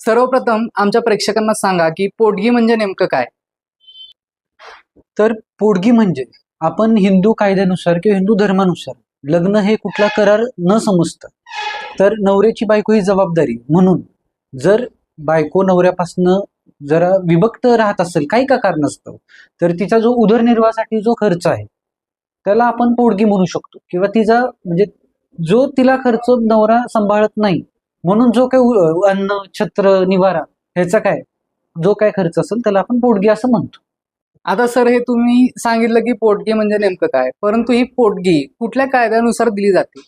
सर्वप्रथम आमच्या प्रेक्षकांना सांगा की पोटगी म्हणजे नेमकं काय? तर पोटगी म्हणजे आपण हिंदू कायद्यानुसार किंवा हिंदू धर्मानुसार लग्न हे कुठला करार न समजतं तर नवऱ्याची बायको ही जबाबदारी. म्हणून जर बायको नवऱ्यापासनं जरा विभक्त राहत असेल काही का कारणास्तव तर तिचा जो उदरनिर्वाहासाठी जो खर्च आहे त्याला आपण पोडगी म्हणू शकतो. किंवा तिचा म्हणजे जो तिला खर्च नवरा सांभाळत नाही म्हणून जो काही अन्न छत्र निवारा ह्याचा काय जो काय खर्च असेल त्याला आपण पोडगी असं म्हणतो. आता सर हे तुम्ही सांगितलं की पोटगी म्हणजे नेमकं काय? परंतु ही पोटगी कुठल्या कायद्यानुसार दिली जाते?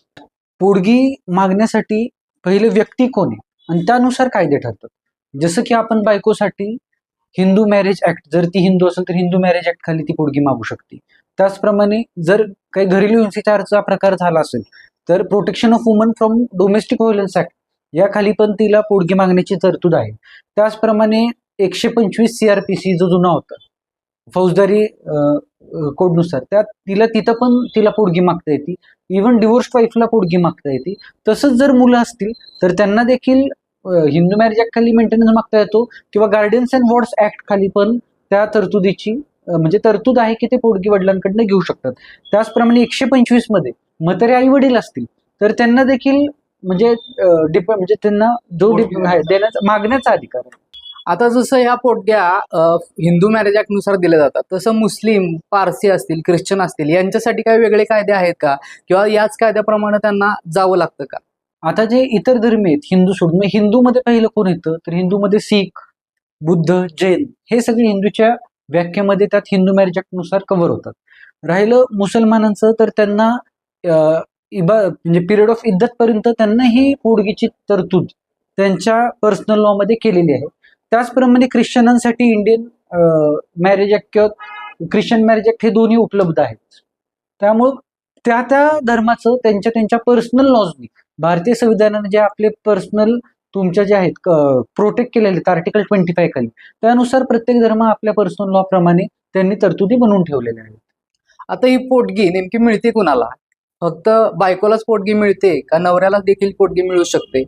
पोडगी मागण्यासाठी पहिले व्यक्ती कोण आहे? आणि त्यानुसार कायदे ठरतात. जसं की आपण बायकोसाठी हिंदू मॅरेज ऍक्ट जर ती हिंदू असेल तर हिंदू मॅरेज ऍक्ट खाली ती पोडगी मागू शकते. त्याचप्रमाणे जर काही घरेलू हिंसाचारचा प्रकार झाला असेल तर protection of woman from domestic violence act याखाली पण तिला पोडगी मागण्याची तरतूद आहे. त्याचप्रमाणे एकशे पंचवीस सी आर पी सी जो जुना होता फौजदारी कोडनुसार त्यात तिला तिथं पण तिला पोडगी मागता येते. इव्हन डिवोर्स वाईफला पोडगी मागता येते. तसंच जर मुलं असतील तर त्यांना देखील हिंदू मॅरेज ऍक्ट खाली मेंटेनन्स मागता येतो किंवा गार्डियन्स अँड वॉर्ड्स ऍक्ट खाली पण त्या तरतुदीची म्हणजे तरतूद आहे की ते पोडगी वडिलांकडनं घेऊ शकतात. त्याचप्रमाणे एकशे पंचवीसमध्ये म्हातारे आई वडील असतील तर त्यांना देखील म्हणजे डिप म्हणजे त्यांना जो डिप देण्याचा मागण्याचा अधिकार आहे. आता जसं ह्या पोटग्या हिंदू मॅरेज ऍक्टनुसार दिल्या जातात तसं मुस्लिम पारसी असतील ख्रिश्चन असतील यांच्यासाठी काही वेगळे कायदे आहेत का? किंवा याच कायद्याप्रमाणे त्यांना जावं लागतं का? आता जे इतर धर्म आहेत हिंदू सोडून मग हिंदूमध्ये पहिलं कोण येतं? तर हिंदूमध्ये सीख बुद्ध जैन हे सगळे हिंदूच्या व्याख्येमध्ये त्यात हिंदू मॅरेजनुसार कव्हर होतात. राहिलं मुसलमानांचं तर त्यांना अं, इबा म्हणजे पिरियड ऑफ इद्दतपर्यंत त्यांना ही पोडगीची तरतूद त्यांच्या पर्सनल लॉमध्ये केलेली आहे. त्याचप्रमाणे ख्रिश्चनांसाठी इंडियन मॅरेज ऍक्ट किंवा ख्रिश्चन मॅरेज ऍक्ट हे दोन्ही उपलब्ध आहेत. त्यामुळं त्या त्या धर्माचं त्यांच्या त्यांच्या पर्सनल लॉजनी भारतीय संविधानाने जे आपले पर्सनल तुमच्या जे आहेत प्रोटेक्ट केलेले आहेत आर्टिकल ट्वेंटी फाय खाली त्यानुसार प्रत्येक धर्म आपल्या पर्सनल लॉ प्रमाणे त्यांनी तरतुदी बनवून ठेवलेल्या आहेत. आता ही पोटगी नेमकी मिळते कुणाला? फक्त बायकोलाच पोटगी मिळते का नवऱ्याला देखील पोटगी मिळू शकते?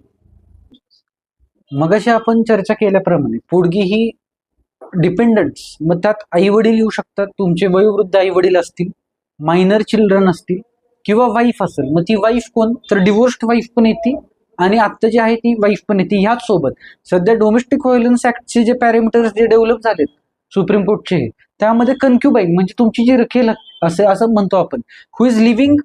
मगाशी आपण चर्चा केल्याप्रमाणे पोटगी ही डिपेंडंट्स मग त्यात आई वडील येऊ शकतात तुमचे वयोवृद्ध आई वडील असतील मायनर चिल्ड्रन असतील किंवा वाईफ असेल मग ती वाईफ कोण? तर डिवोर्स्ड वाईफ पण येते आणि आत्ता जी आहे ती वाईफ पण येते ह्याच सोबत सध्या डोमेस्टिक व्हायलन्स ऍक्टचे जे पॅरामीटर्स जे डेव्हलप झालेत सुप्रीम कोर्टचे त्यामध्ये कन्क्युबाईन म्हणजे तुमची जी रखेल असे असं म्हणतो आपण who is living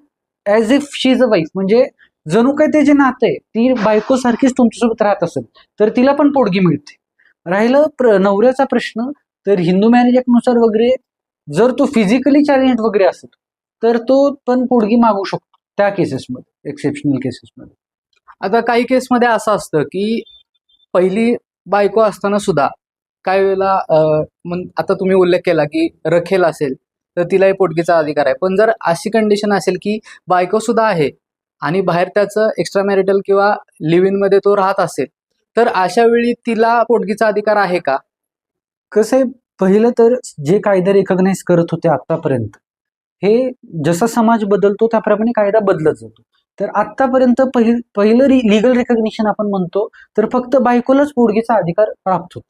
as if she is a wife म्हणजे जणू काय ते जे नातं आहे ती बायको सारखीच तुमच्यासोबत राहत असेल तर तिला पण पोडगी मिळते. राहिलं प्र नवऱ्याचा प्रश्न तर हिंदू मॅरेजनुसार वगैरे जर तो फिजिकली चॅलेंज वगैरे असेल तर तो पण पोडगी मागू शकतो त्या केसेसमध्ये एक्सेप्शनल केसेसमध्ये आता काही केसमध्ये असं असतं की पहिली बायको असताना सुद्धा काही वेळेला आता तुम्ही उल्लेख केला की रखेल असेल तर तिलाही पोटगीचा अधिकार आहे. पण जर अशी कंडिशन असेल की बायको सुद्धा आहे आणि बाहेर त्याचं एक्स्ट्रा मॅरिटल किंवा लिव्हमध्ये तो राहत असेल तर अशा वेळी तिला पोटगीचा अधिकार आहे का? कसं आहे पहिलं तर जे कायदे रेकग्नाइज करत होते आतापर्यंत हे जसा समाज बदलतो त्याप्रमाणे कायदा बदलत जातो. तर आतापर्यंत पहिल पहिलं लिगल रिकग्निशन आपण म्हणतो तर फक्त बायकोलाच पोडगीचा अधिकार प्राप्त होतो.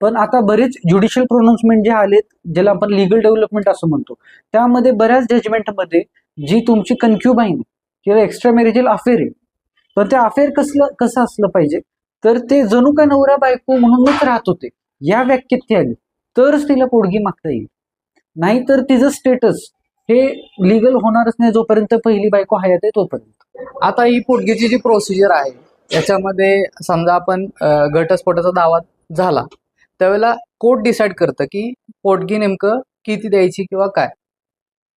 पण आता बरेच ज्युडिशियल प्रोनाऊन्समेंट जे आलेत ज्याला आपण लिगल डेव्हलपमेंट असं म्हणतो. त्यामध्ये बऱ्याच जजमेंटमध्ये जी तुमची कन्क्युबाईन किंवा एक्स्ट्रा मॅरेजल अफेअर आहे पण ते अफेअर कसलं कसं असलं पाहिजे? तर ते जणू काय नवरा बायको म्हणूनच राहत होते या व्याख्येत ती आली. तरच तिला पोडगी मागता येईल. नाहीतर तिचं स्टेटस हे लिगल होणारच नाही जोपर्यंत पहिली बायको हयात आहे तोपर्यंत. आता ही पोटगीची जी प्रोसिजर आहे याच्यामध्ये समजा आपण घटस्फोटाचा दावा झाला. त्यावेळेला कोर्ट डिसाईड करतं की पोटगी नेमकं किती द्यायची किंवा काय.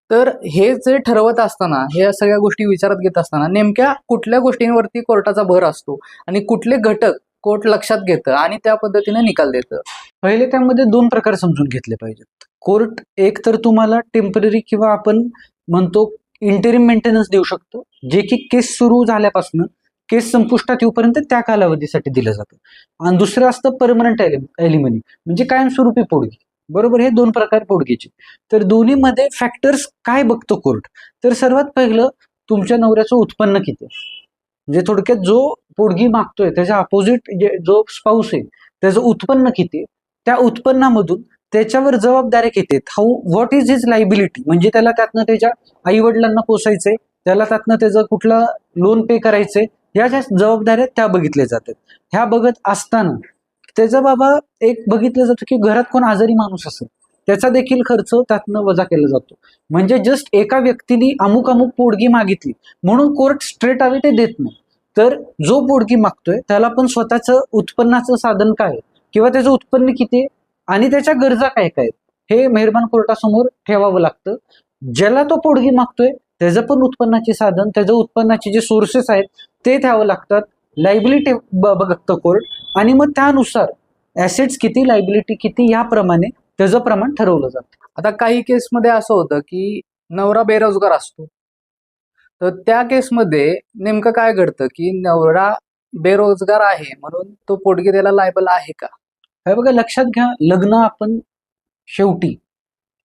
तर हे जे ठरवत असताना हे सगळ्या गोष्टी विचारात घेत असताना नेमक्या कुठल्या गोष्टींवरती कोर्टाचा भर असतो आणि कुठले घटक कोर्ट लक्षात घेतं आणि त्या पद्धतीने निकाल देतं? पहिले त्यामध्ये दोन प्रकार समजून घेतले पाहिजेत. कोर्ट एक तर तुम्हाला टेंपररी किंवा आपण म्हणतो इंटरिम मेंटेनन्स देऊ शकतो जे की केस सुरू झाल्यापासून केस संपुष्टात येऊपर्यंत त्या कालावधीसाठी दिलं जातं. आणि दुसरं असतं परमनंट एलिमनी म्हणजे कायमस्वरूपी पोडगी बरोबर? हे दोन प्रकार पोडगीचे तर दोन्हीमध्ये फॅक्टर्स काय बघतो कोर्ट तर सर्वात पहिलं तुमच्या नवऱ्याचं उत्पन्न किती म्हणजे थोडक्यात जो पोडगी मागतोय त्याच्या अपोजिट जो स्पाऊस आहे त्याचं उत्पन्न किती आहे, त्या उत्पन्नामधून त्याच्यावर जबाबदाऱ्या किती how what is his liability म्हणजे त्याला त्यातनं त्याच्या आई वडिलांना पोसायचंय त्याला त्यातनं त्याचं कुठलं लोन पे करायचंय ह्या ज्या जबाबदाऱ्या त्या बघितल्या जातात. ह्या बघत असताना त्याचा बाबा एक बघितलं जातं की घरात कोण आजारी माणूस असेल त्याचा देखील खर्च त्यातनं वजा केला जातो. म्हणजे जस्ट एका व्यक्तीने अमुक अमुक पोडगी मागितली म्हणून कोर्ट स्ट्रेट आवे ते देत नाही. तर जो पोडगी मागतोय त्याला पण स्वतःचं उत्पन्नाचं साधन काय? किंवा त्याचं उत्पन्न किती आहे? आणि त्याच्या गरजा काय काय आहेत, हे मेहरबान कोर्टासमोर ठेवावं लागतं. ज्याला तो पोडगी मागतोय त्याचं पण उत्पन्नाचे साधन त्याचं उत्पन्नाचे जे सोर्सेस आहेत ते ठेवावं लागतात. लायबिलिटी बघतं कोर्ट. आणि मग त्यानुसार ऍसेट्स किती लायबिलिटी किती याप्रमाणे त्याचं प्रमाण ठरवलं जातं. आता काही केसमध्ये असं होतं की नवरा बेरोजगार असतो. तर त्या केसमध्ये नेमकं काय घडतं की नवरा बेरोजगार आहे म्हणून तो पोटगी द्यायला लायबल आहे का? हे बघा लक्षात घ्या लग्न आपण शेवटी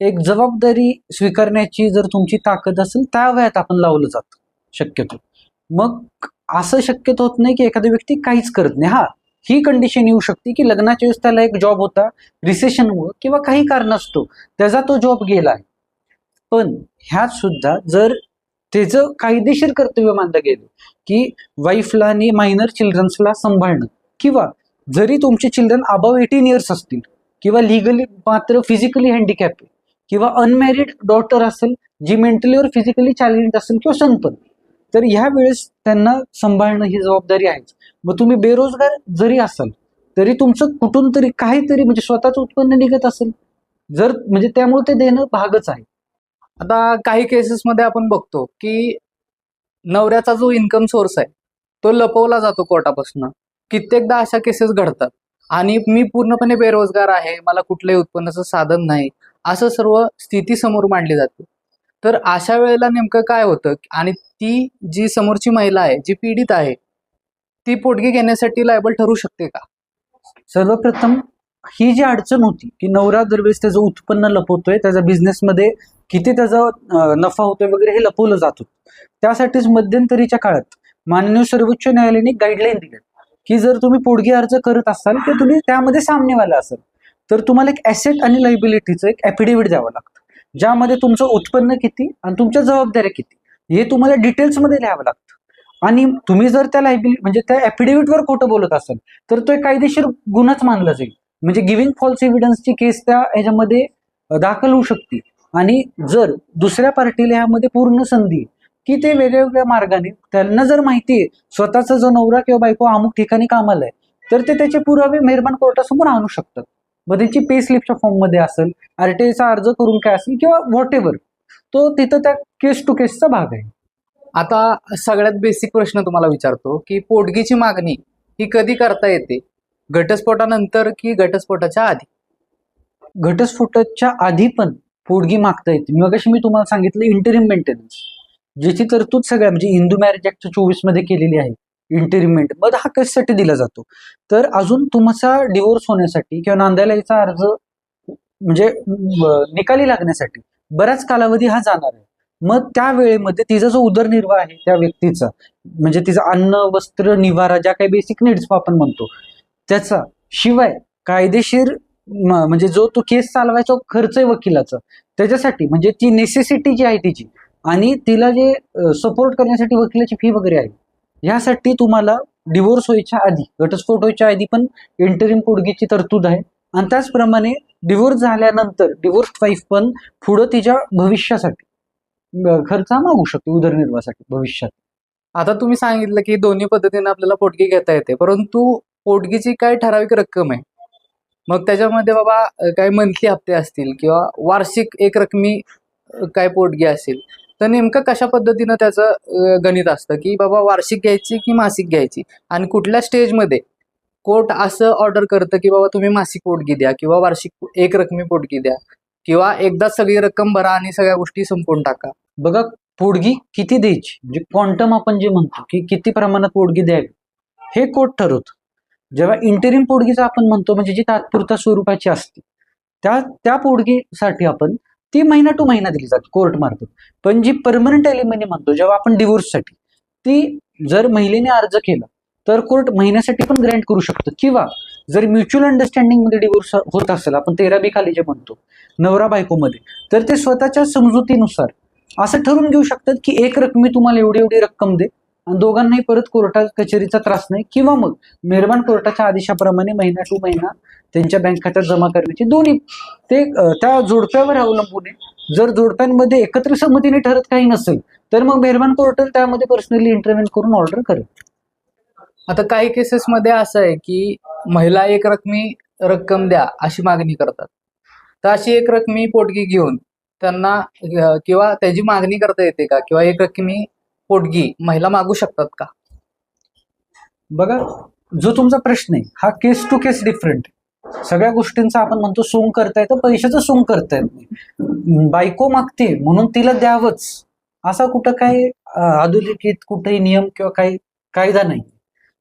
एक जबाबदारी स्वीकारण्याची जर तुमची ताकद असेल त्या वयात आपण लावलं जातं. शक्यतो. मग असं शक्यतो होत नाही की एखादी व्यक्ती काहीच करत नाही. हा ही कंडिशन येऊ शकते की लग्नाच्या वेळेस त्याला एक जॉब होता रिसेशनमुळं किंवा काही कारण असतो त्याचा तो जॉब गेलाय पण ह्यात सुद्धा जर त्याचं कायदेशीर कर्तव्य मानलं गेलं की वाईफला आणि मायनर चिल्ड्रन्सला सांभाळणं किंवा जरी तुमचे चिल्ड्रन अबाव एटीन इयर्स असतील किंवा लिगली मात्र फिजिकली हँडिकॅप आहे किंवा अनमॅरिड डॉटर असेल जी मेंटली और फिजिकली चॅलेंज असेल किंवा सनपन तर ह्या वेळेस त्यांना सांभाळणं ही जबाबदारी आहेच. मग तुम्ही बेरोजगार जरी असाल तरी तुमचं कुठून तरी काहीतरी म्हणजे स्वतःचं उत्पन्न निघत असेल. जर म्हणजे त्यामुळे ते देणं भागच आहे. आता काही केसेसमध्ये आपण बघतो की नवऱ्याचा जो इन्कम सोर्स आहे तो लपवला जातो कोर्टापासून. कित्येकदा अशा केसेस घडतात. आणि मी पूर्णपणे बेरोजगार आहे मला कुठल्याही उत्पन्नाचं साधन नाही असं सर्व स्थिती समोर मांडली जाते. तर अशा वेळेला नेमकं काय होतं? आणि ती जी समोरची महिला आहे जी पीडित आहे ती पोटगी घेण्यासाठी लायबल ठरू शकते का? सर्वप्रथम ही जी अडचण होती की नवरा दरवेळेस त्याचं उत्पन्न लपवतोय त्याचा बिझनेसमध्ये किती त्याचा नफा होतोय वगैरे हे लपवलं जात होतं. त्यासाठीच मध्यंतरीच्या काळात माननीय सर्वोच्च न्यायालयाने गाईडलाईन दिली. की जर तुम्ही पोडगी अर्ज करत असाल तर तुम्ही त्यामध्ये सामनेवाला असाल तर तुम्हाला एक ऍसेट आणि लायबिलिटीचं एक ॲफिडेव्हिट द्यावं लागतं. ज्यामध्ये तुमचं उत्पन्न किती आणि तुमच्या जबाबदाऱ्या किती. हे तुम्हाला डिटेल्समध्ये लिहावं लागतं. आणि तुम्ही जर त्या लायबिलिटी म्हणजे त्या ॲफिडेव्हिटवर खोटं बोलत असाल तर तो एक कायदेशीर गुन्हाच मानला जाईल. म्हणजे गिव्हिंग फॉल्स एव्हिडन्सची केस त्या ह्याच्यामध्ये दाखल होऊ शकते. आणि जर दुसऱ्या पार्टीला ह्यामध्ये पूर्ण संधी की ते वेगवेगळ्या मार्गाने त्यांना जर माहिती आहे स्वतःचा जो नवरा किंवा बायको अमुक ठिकाणी कामाला आहे तर ते त्याचे पुरावे मेहरबान कोर्टासमोर आणू शकतात. मग त्यांची पे स्लिपच्या फॉर्ममध्ये असेल आरटीआयचा अर्ज करून काय असेल किंवा व्हॉट एव्हर तो तिथं त्या केस टू केसचा भाग आहे. आता सगळ्यात बेसिक प्रश्न तुम्हाला विचारतो की पोटगीची मागणी ही कधी करता येते? घटस्फोटानंतर की घटस्फोटाच्या आधी? घटस्फोटाच्या आधी पण पोटगी मागता येते. मग मी तुम्हाला सांगितलं इंटरिम मेंटेनन्स ज्याची तरतूद सगळ्या म्हणजे हिंदू मॅरेज ऍक्ट चोवीसमध्ये केलेली आहे इंटरिमेंट मग हा कशासाठी दिला जातो? तर अजून तुमचा डिवोर्स होण्यासाठी किंवा नांदायला याचा अर्ज म्हणजे निकाली लागण्यासाठी बराच कालावधी हा जाणार आहे. मग त्या वेळेमध्ये तिचा जो उदरनिर्वाह आहे त्या व्यक्तीचा म्हणजे तिचा अन्न वस्त्र निवारा ज्या काही बेसिक नीड्स आपण म्हणतो त्याचा शिवाय कायदेशीर म्हणजे जो तो केस चालवायचा खर्च आहे वकिलाचा. त्याच्यासाठी म्हणजे ती नेसेसिटी जी आहे तिची आणि तिला जे सपोर्ट करण्यासाठी वकिलाची फी वगैरे आहे यासाठी तुम्हाला डिवोर्स व्हायच्या आधी घटस्फोट व्हायच्या आधी पण इंटरिम पोडगीची तरतूद आहे. आणि त्याचप्रमाणे डिवोर्स झाल्यानंतर डिवोर्स वाईफ पण पुढं तिच्या भविष्यासाठी खर्चा खर्च मागू शकते उदरनिर्वाहासाठी भविष्यात. आता तुम्ही सांगितलं की दोन्ही पद्धतीने आपल्याला पोटगी घेता येते परंतु पोटगीची काय ठराविक रक्कम आहे? मग त्याच्यामध्ये बाबा काय काही मंथली हप्ते असतील किंवा वार्षिक एक रकमी काय पोटगी असेल तर नेमकं कशा पद्धतीनं त्याचं गणित असतं? की बाबा वार्षिक घ्यायची की मासिक घ्यायची? आणि कुठल्या स्टेजमध्ये कोर्ट असं ऑर्डर करतं की बाबा तुम्ही मासिक पोटगी द्या किंवा वार्षिक एक रकमी पोटगी द्या किंवा एकदा सगळी रक्कम भरा आणि सगळ्या गोष्टी संपवून टाका. बघा पोटगी किती द्यायची? म्हणजे क्वांटम आपण जे म्हणतो की किती प्रमाणात पोटगी द्यावी हे कोर्ट ठरवतो. जेव्हा इंटरिम पोटगीचं आपण म्हणतो म्हणजे जी तात्पुरत्या स्वरूपाची असते त्या त्या पोटगीसाठी आपण ती महिना टू महिना दिली जाते कोर्ट मार्फत. पण जी परमनंट एलिमनी म्हणतो जेव्हा आपण डिवोर्ससाठी ती जर महिलेने अर्ज केला तर कोर्ट महिन्यासाठी पण ग्रँट करू शकतं. किंवा जर म्युच्युअल अंडरस्टँडिंगमध्ये डिवोर्स होत असेल आपण तेरा बी खाली जे म्हणतो नवरा बायकोमध्ये तर ते स्वतःच्या समजुतीनुसार असं ठरवून घेऊ शकतात की एक रकमी तुम्हाला एवढी एवढी रक्कम दे आणि दोघांनाही परत कोर्टात कचेरीचा त्रास नाही. किंवा मग मेहरबान कोर्टाच्या आदेशाप्रमाणे महिना टू महिना त्यांच्या बँक खात्यात जमा करण्याची दोन्ही ते त्या जोडप्यावर अवलंबून आहे. जर जोडप्यांमध्ये एकत्र संमतीने ठरत काही नसेल तर मग मेहरबान कोर्ट त्यामध्ये पर्सनली इंटरव्हेन करून ऑर्डर करेल. आता काही केसेसमध्ये असं आहे की महिला एक रकमी रक्कम द्या अशी मागणी करतात. तर अशी एक रकमी पोटगी घेऊन त्यांना किंवा त्याची मागणी करता येते का? किंवा एक रकमी पोटगी महिला मागू शकतात का? बघा जो तुमचा प्रश्न आहे हा केस टू केस डिफरंट सगळ्या गोष्टींचा आपण म्हणतो सोंग करता येतं पैशाचं सोंग करता येत नाही बायको मागते म्हणून तिला द्यावंच. असा कुठं काही आधुनिकीत कुठेही नियम किंवा काही कायदा नाही.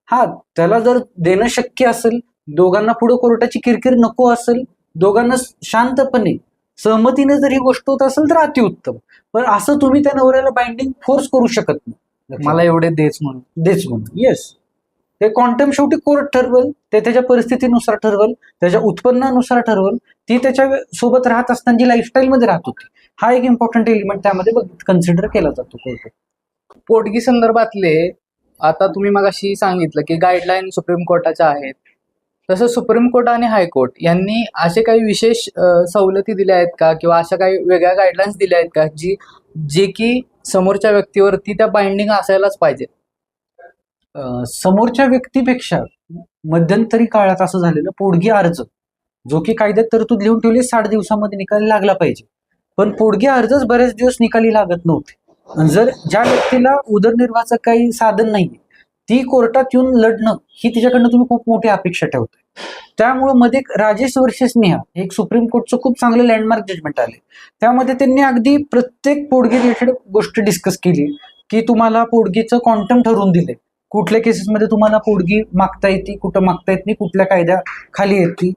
हा त्याला जर देणं शक्य असेल दोघांना पुढे कोर्टाची किरकिर नको असेल दोघांना शांतपणे सहमतीने जर ही गोष्ट होत असेल तर अतिउत्तम. पण असं तुम्ही त्या नवऱ्याला बाइंडिंग फोर्स करू शकत नाही. मला एवढे देच म्हणून. देच म्हणून. येस ते क्वांटम शेवटी कोर्ट ठरवल ते त्याच्या परिस्थितीनुसार ठरवल त्याच्या उत्पन्नानुसार ठरवल ती त्याच्या सोबत राहत असताना जी लाईफस्टाईल मध्ये राहत होती हा एक इम्पॉर्टंट एलिमेंट त्यामध्ये कन्सिडर केला जातो कोर्ट पोटगी संदर्भातले आता तुम्ही मगाशी सांगितलं की गाईडलाईन सुप्रीम कोर्टाच्या आहेत. तसं सुप्रीम कोर्ट आणि हायकोर्ट यांनी असे काही विशेष सवलती दिल्या आहेत का? किंवा अशा काही वेगळ्या गाईडलाईन्स दिल्या आहेत का? जी जे की समोरच्या व्यक्तीवरती त्या बाइंडिंग असायलाच पाहिजे समोरच्या व्यक्तीपेक्षा मध्यंतरी काळात असं झालेलं पोडगी अर्ज जो की कायद्यात तरतूद लिहून ठेवली साठ दिवसामध्ये निकाली लागला पाहिजे. पण पोडगी अर्जच बरेच दिवस निकाली लागत नव्हते. आणि जर ज्या व्यक्तीला उदरनिर्वाहाचं काही साधन नाहीये ती कोर्टात येऊन लढणं ही तिच्याकडनं तुम्ही खूप मोठी अपेक्षा ठेवताय. त्यामुळं मध्ये एक राजेश वर्षे स्नेहा एक सुप्रीम कोर्टचं खूप चांगलं लँडमार्क जजमेंट आले त्यामध्ये त्यांनी अगदी प्रत्येक पोडगी रिलेटेड गोष्ट डिस्कस केली की तुम्हाला पोडगीचं क्वांटम ठरवून दिले कुठल्या केसेसमध्ये तुम्हाला पोडगी मागता येते कुठं मागता येत नाही कुठल्या कायद्या खाली येते.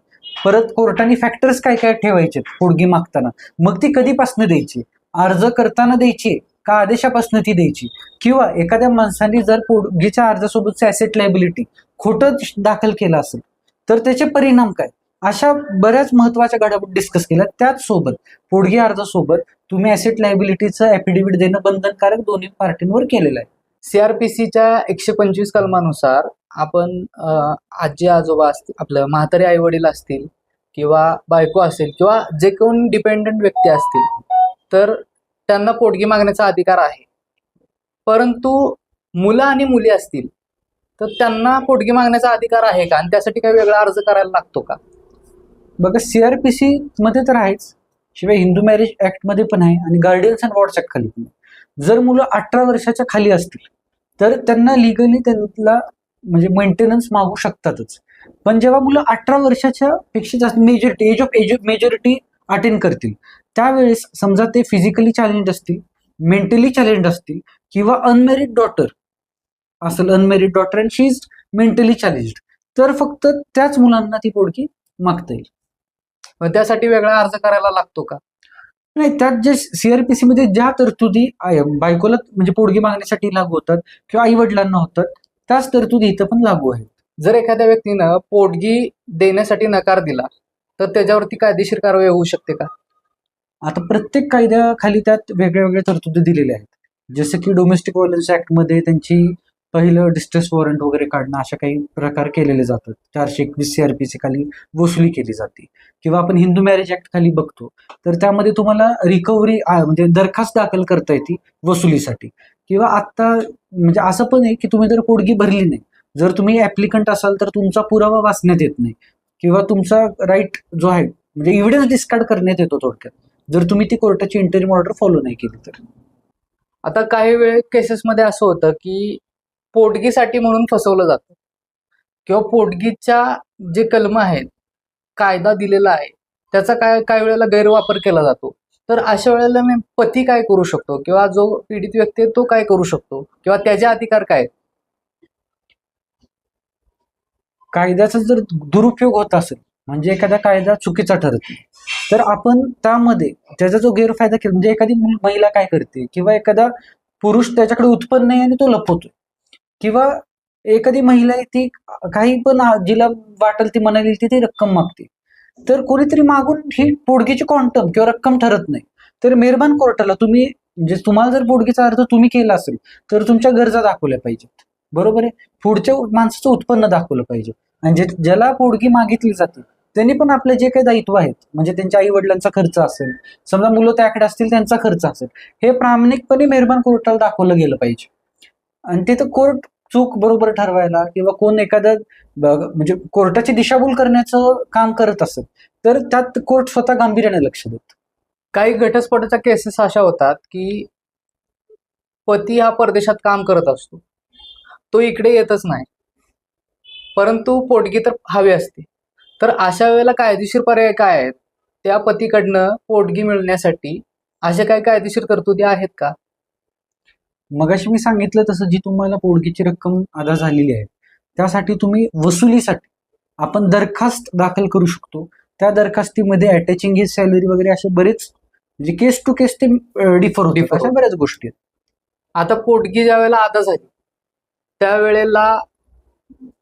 परत कोर्टाने फॅक्टर्स काय काय ठेवायचे पोडगी मागताना? मग ती कधीपासून द्यायची? अर्ज करताना द्यायची? का आदेशापासून ती द्यायची. किंवा एखाद्या माणसाने जर पोडगीच्या अर्जासोबतचं ॲसेट लायबिलिटी खोटं दाखल केलं असेल तर त्याचे परिणाम काय? अशा बऱ्याच महत्त्वाच्या घडामोडी डिस्कस केल्या. त्याच सोबत पोडगी अर्जासोबत तुम्ही ॲसेट लायबिलिटीचं ॲफिडेव्हिट देणं बंधनकारक दोन्ही पार्टींवर केलेलं आहे. सीआरपीसीच्या एकशे पंचवीस कलमानुसार आपण आजी आजोबा असतील आपलं म्हातारे आई वडील असतील किंवा बायको असेल किंवा जे कोण डिपेंडंट व्यक्ती असतील तर त्यांना पोटगी मागण्याचा अधिकार आहे. परंतु मुलं आणि मुली असतील तर त्यांना पोटगी मागण्याचा अधिकार आहे का? आणि त्यासाठी काही वेगळा अर्ज करायला लागतो का? बघा सीआरपीसी मध्ये तर आहेच. शिवाय हिंदू मॅरेज ऍक्टमध्ये पण आहे आणि गार्डियन्स अँड वॉर्ड्स ऍक्ट खाली पण आहे. जर मुलं अठरा वर्षाच्या खाली असतील तर त्यांना लिगली त्यांना म्हणजे मेंटेनन्स मागू शकतातच. पण जेव्हा मुलं अठरा वर्षाच्या पेक्षा जास्त majority age of age majority attend करतील त्यावेळेस समजा ते फिजिकली चॅलेंज असतील मेंटली चॅलेंज असतील किंवा अनमेरिड डॉटर असेल unmarried daughter and she is mentally challenged तर फक्त त्याच मुलांना ती पोडकी मागता येईल. मग त्यासाठी वेगळा अर्ज करायला लागतो का? नाही त्यात जे सीआरपीसी मध्ये ज्या तरतुदी बायकोला म्हणजे पोडगी मागण्यासाठी लागू होतात किंवा आई वडिलांना होतात त्याच तरतुदी इथं पण लागू आहेत. जर एखाद्या व्यक्तीनं पोटगी देण्यासाठी नकार दिला तर त्याच्यावरती कायदेशीर कारवाई होऊ शकते का? आता प्रत्येक कायद्याखाली त्यात वेगळ्या वेगळ्या तरतुदी दिलेल्या आहेत. जसं की डोमेस्टिक व्हायलन्स ऍक्टमध्ये त्यांची पहिलं डिस्ट्रेस वॉरंट वगैरे काढणं अशा काही प्रकार केलेले जातात. चारशे एकवीस सी आर पी सी खाली वसुली केली जाते. किंवा आपण हिंदू मॅरेज ऍक्ट खाली बघतो तर त्यामध्ये तुम्हाला रिकव्हरी म्हणजे दरखास्त दाखल करता येते वसुलीसाठी. किंवा आता म्हणजे असं पण आहे की तुम्ही जर पोडगी भरली नाही जर तुम्ही ऍप्लिकंट असाल तर तुमचा पुरावा वाचण्यात येत नाही. किंवा तुमचा राईट जो आहे म्हणजे इव्हिडन्स डिस्कार्ड करण्यात येतो थोडक्यात. जर तुम्ही ती कोर्टाची इंटरिम ऑर्डर फॉलो नाही केली तर. आता काही वेळ केसेसमध्ये असं होतं की पोटगीसाठी म्हणून फसवलं जातं. किंवा पोटगीच्या जे कलम आहेत कायदा दिलेला आहे त्याचा काय काही वेळेला गैरवापर केला जातो. तर अशा वेळेला मी पती काय करू शकतो? किंवा जो पीडित व्यक्ती आहे तो काय करू शकतो? किंवा त्याचे अधिकार काय? कायद्याचा जर दुरुपयोग होत असेल म्हणजे एखादा कायदा चुकीचा ठरत नाही. तर आपण त्यामध्ये त्याचा जो गैरफायदा केला म्हणजे एखादी महिला काय करते किंवा एखादा पुरुष त्याच्याकडे उत्पन्न नाही आणि तो लपवतोय. किंवा एखादी महिला ती काही पण जिला वाटेल ती म्हणाली ती ती रक्कम मागते. तर कोणीतरी मागून ही पोडगीची क्वांटम किंवा रक्कम ठरत नाही. तर मेहरबान कोर्टाला तुम्ही म्हणजे तुम्हाला जर पोडगीचा अर्थ तुम्ही केला असेल तर तुमच्या गरजा दाखवल्या पाहिजेत. बरोबर आहे? पुढच्या माणसाचं उत्पन्न दाखवलं पाहिजे. आणि जे ज्याला पोडगी मागितली जाते त्यांनी पण आपले जे काही दायित्व आहेत म्हणजे त्यांच्या आई वडिलांचा खर्च असेल समजा मुलं त्याकडे असतील त्यांचा खर्च असेल हे प्रामाणिकपणे मेहरबान कोर्टाला दाखवलं गेलं पाहिजे. आणि तिथं कोर्ट चूक बरोबर ठरवायला किंवा कोण एखादं म्हणजे कोर्टाची दिशाभूल करण्याचं काम करत असेल तर त्यात कोर्ट स्वतः गांभीर्याने लक्ष देत. काही घटस्फोटाच्या केसेस अशा होतात की पती हा परदेशात काम करत असतो. तो इकडे येतच नाही. परंतु पोटगी तर हवी असते. तर अशा वेळेला कायदेशीर पर्याय काय आहेत? त्या पतीकडनं पोटगी मिळण्यासाठी अशा काही कायदेशीर तरतुदी आहेत का? मगाशी मी सांगितलं तसं जी तुम्हाला पोडगीची रक्कम अदा झालेली आहे त्यासाठी तुम्ही वसुलीसाठी आपण दरखास्त दाखल करू शकतो. त्या दरखास्तीमध्ये अटॅचिंग हिज सॅलरी वगैरे असे बरेच म्हणजे केस टू केस ते डिफर होते अशा. बऱ्याच गोष्टी आहेत. आता पोटगी ज्या वेळेला अदा झाली त्यावेळेला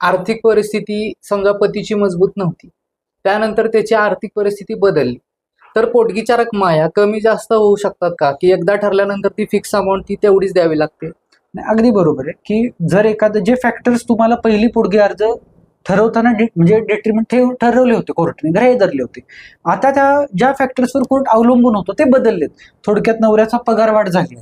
आर्थिक परिस्थिती समजा पतीची मजबूत नव्हती त्यानंतर त्याची आर्थिक परिस्थिती बदलली. तर पोटगीच्या रकमा या कमी जास्त होऊ शकतात का? की एकदा ठरल्यानंतर ती फिक्स अमाऊंट ती तेवढीच द्यावी लागते? नाही, अगदी बरोबर आहे की जर एखादं जे फॅक्टर्स तुम्हाला पहिली पोडगी अर्ज ठरवताना डि- म्हणजे डेट्रीमेंट ठेव ठरवले होते कोर्टने ग्राह्य धरले होते. आता त्या ज्या फॅक्टर्सवर कोर्ट अवलंबून होतो ते बदललेत. थोडक्यात नवऱ्याचा पगारवाढ झाली.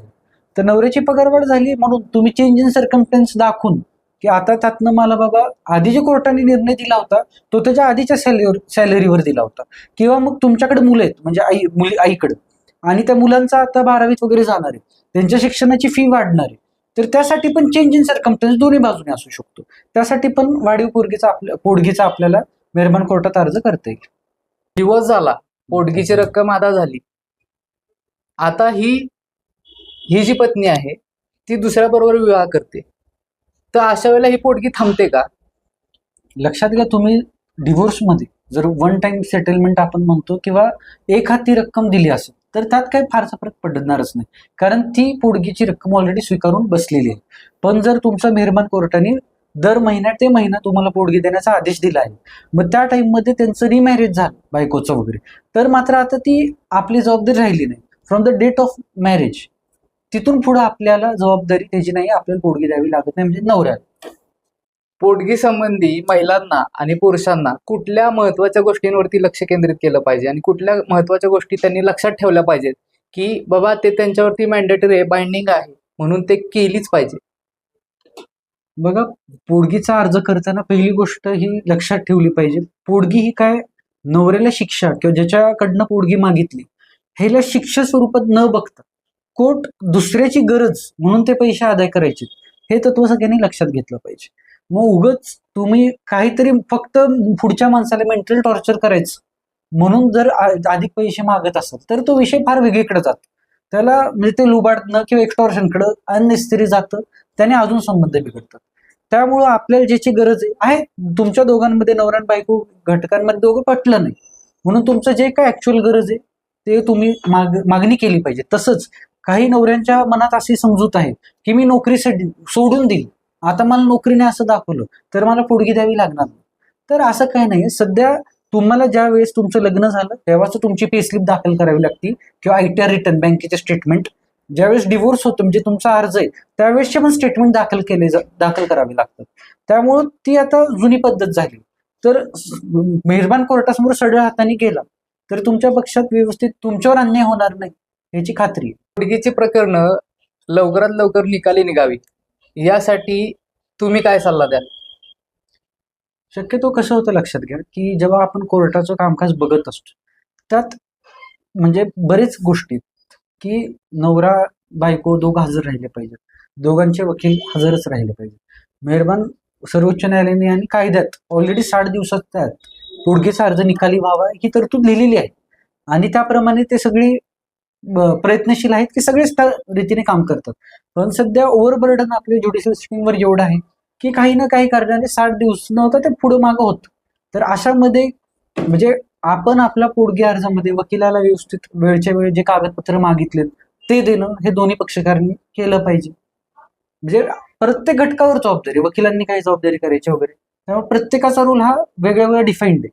तर नवऱ्याची पगारवाढ झाली म्हणून तुम्ही चेंज इन सर्कमस्टन्स दाखवून की आता त्यातनं मला बाबा आधी जे कोर्टाने निर्णय दिला होता तो त्याच्या आधीच्या सॅलरीवर सॅलरीवर दिला होता. किंवा मग तुमच्याकडे मुलं आहेत म्हणजे आई मुली आईकडे. आणि त्या मुलांचा आता बारावीत वगैरे जाणार आहे. त्यांच्या शिक्षणाची फी वाढणार आहे. तर त्यासाठी पण चेंज इन सरकमटन्स दोन्ही बाजूने असू शकतो. त्यासाठी पण वाढीव पोरगीचा आपल्या पोडगीचा आपल्याला मेहरबान कोर्टात अर्ज करता येईल. दिवस झाला. पोटगीची रक्कम अदा झाली. आता ही ही जी पत्नी आहे ती दुसऱ्या बरोबर विवाह करते. तर अशा वेळेला ही पोटगी थांबते का? लक्षात घ्या तुम्ही डिव्होर्समध्ये जर वन टाइम सेटलमेंट आपण म्हणतो किंवा एक हाती रक्कम दिली असेल तर त्यात काही फारसा फरक पडणारच नाही. कारण ती पोडगीची रक्कम ऑलरेडी स्वीकारून बसलेली आहे. पण जर तुमचा मेहरबान कोर्टाने दर महिन्यात ते महिना तुम्हाला पोडगी देण्याचा आदेश दिला आहे मग त्या टाईममध्ये त्यांचं रिमॅरेज झालं बायकोचं वगैरे. तर मात्र आता ती आपली जबाबदारी राहिली नाही. From the date of marriage तिथून पुढे आपल्याला जबाबदारी त्याची नाही आपल्याला पोडगी द्यावी लागत नाही म्हणजे नवऱ्याला. पोटगी संबंधी महिलांना आणि पुरुषांना कुठल्या महत्त्वाच्या गोष्टींवरती लक्ष केंद्रित केलं पाहिजे? आणि कुठल्या महत्त्वाच्या गोष्टी त्यांनी लक्षात ठेवल्या पाहिजेत? की बाबा ते त्यांच्यावरती मॅन्डेटरी आहे बाइंडिंग आहे म्हणून ते केलीच पाहिजे. बघा पोडगीचा अर्ज करताना पहिली गोष्ट ही लक्षात ठेवली पाहिजे. पोडगी ही काय? नवऱ्याला शिक्षा किंवा ज्याच्याकडनं पोडगी मागितली ह्याला शिक्षा स्वरूपात न बघता कोर्ट दुसऱ्याची गरज म्हणून ते पैसे आदाय करायचे. हे तत्व सगळ्यांनी लक्षात घेतलं पाहिजे. मग उगच तुम्ही काहीतरी फक्त पुढच्या माणसाला मेंटल टॉर्चर करायचं. म्हणून जर अधिक पैसे मागत असाल तर तो विषय फार वेगळीकडे जातो. त्याला म्हणजे ते लुबाडणं किंवा एक्स्टॉर्शनकडं अननेसेसरी जातं. त्याने अजून संबंध बिघडतात. त्यामुळं आपल्याला ज्याची गरज आहे तुमच्या दोघांमध्ये नवऱ्यान बायको घटकांमध्ये दोघं पटलं नाही. म्हणून तुमचं जे काय ऍक्च्युअल गरज आहे ते तुम्ही माग मागणी केली पाहिजे. तसंच काही नवऱ्यांच्या मनात अशी समजूत आहे की मी नोकरी सोडून देईल आता मला नोकरीने असं दाखवलं तर मला पुढगी द्यावी लागणार तर असं काही नाही. सध्या तुम्हाला ज्या वेळेस तुमचं लग्न झालं तेव्हाच तुमची पेस्लिप दाखल करावी लागते किंवा आय टी आर रिटर्न बँकेचे स्टेटमेंट ज्यावेळेस डिवोर्स होतो म्हणजे तुमचा अर्ज आहे त्यावेळेसचे पण स्टेटमेंट दाखल केले जा- दाखल करावे लागतात. त्यामुळं ती आता जुनी पद्धत झाली. तर मेहरबान कोर्टासमोर सडळ हाताने गेला तर तुमच्या पक्षात व्यवस्थित तुमच्यावर अन्याय होणार नाही. याची खात्री. आहे प्रकरण प्रकरणं लवकरात लवकर निकाली निघावी. यासाठी तुम्ही काय सल्ला द्याल? शक्यतो कसं होतं लक्षात घ्या की जेव्हा आपण कोर्टाचं कामकाज बघत असतो त्यात म्हणजे बरेच गोष्टी की नवरा बायको दोघं हजर राहिले पाहिजेत. दोघांचे वकील हजरच राहिले पाहिजेत. मेहरबान सर्वोच्च न्यायालयाने आणि कायद्यात ऑलरेडी साठ दिवसात त्यात पोडगीचा अर्ज निकाली व्हावा ही तरतूद लिहिलेली आहे. आणि त्याप्रमाणे ते सगळी प्रयत्नशील आहेत की सगळेच त्या रीतीने काम करतात. पण सध्या ओव्हरबर्डन आपल्या ज्युडिशियल सिस्टीमवर जेवढं आहे की काही ना काही कारणाने साठ दिवस नव्हतं ते पुढं मागं होतं. तर अशामध्ये म्हणजे आपण आपल्या पोडगी अर्जामध्ये वकिलाला व्यवस्थित वेळच्या वेळ जे कागदपत्र मागितलेत ते देणं हे दोन्ही पक्षकारांनी केलं पाहिजे. म्हणजे प्रत्येक घटकावर जबाबदारी वकिलांनी काय जबाबदारी करायची वगैरे त्यामुळे प्रत्येकाचा रोल हा वेगळ्या वेगळ्या डिफाईन्ड आहे.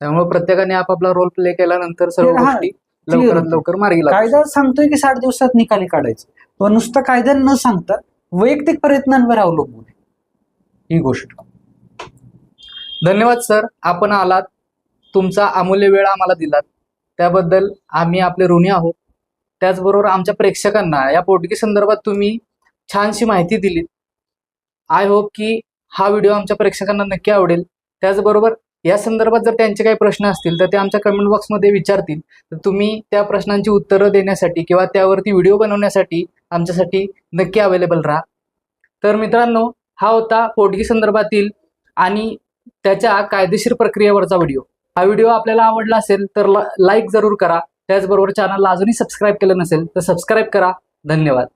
त्यामुळे प्रत्येकाने आपापला रोल प्ले केल्यानंतर सर्व गोष्टी लवकरात. लवकर मार्गी कायदा सांगतोय की साठ दिवसात निकाली काढायचं. पण नुसतं कायदा न सांगता वैयक्तिक प्रयत्नांवर अवलंबून आहे. ही गोष्ट. धन्यवाद सर. आपण आलात. तुमचा अमूल्य वेळ आम्हाला दिलात. त्याबद्दल आम्ही आपले ऋणी आहोत. त्याचबरोबर आमच्या प्रेक्षकांना या पोटगी संदर्भात तुम्ही छानशी माहिती दिलीत. आय होप की हा व्हिडिओ आमच्या प्रेक्षकांना नक्की आवडेल. त्याचबरोबर या संदर्भात जर त्यांचे काही प्रश्न असतील तर ते आमच्या कमेंट बॉक्समध्ये विचारतील. तर तुम्ही त्या प्रश्नांची उत्तरं देण्यासाठी किंवा त्यावरती व्हिडिओ बनवण्यासाठी आमच्यासाठी नक्की अवेलेबल राहा. तर मित्रांनो हा होता पोटगी संदर्भातील आणि त्याच्या कायदेशीर प्रक्रियेवरचा व्हिडिओ हा व्हिडिओ आपल्याला आवडला असेल तर लाईक जरूर करा. त्याचबरोबर चॅनलला अजूनही सबस्क्राईब केलं नसेल तर सबस्क्राईब करा. धन्यवाद.